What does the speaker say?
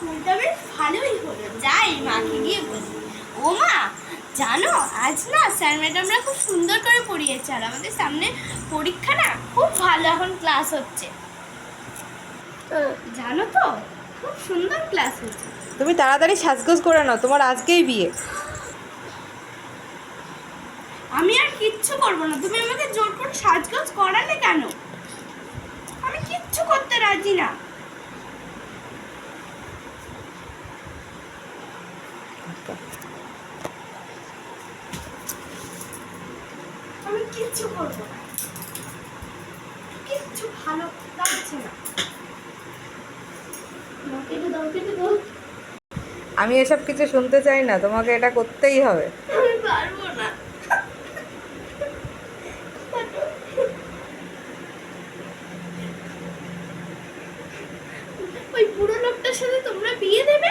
স্কুলটা বেশ ভালোই হলো। যাই মাকে গিয়ে বলি। ও মা জানো আজ না স্যার ম্যাডামরা খুব সুন্দর করে পড়িয়েছে আর আমাদের সামনে পরীক্ষা না খুব ভালো এখন ক্লাস হচ্ছে। জানো তো খুব সুন্দর ক্লাস হচ্ছে। তুমি তাড়াতাড়ি সাজগোজ করে নাও তোমার আজকেই বিয়ে। আমি আর কিচ্ছু করব না তুমি আমাকে জোর করে সাজগোজ করালে কেন? আমি কিচ্ছু করতে রাজি না। আমি কিচ্ছু করব না। কিচ্ছু ভালো লাগছে না। আমি এসব কিছু শুনতে চাই না তোমাকে এটা করতেই হবে। আমি পারব না। ওই বুড়ো লোকটার সাথে তোমরা বিয়ে দেবে?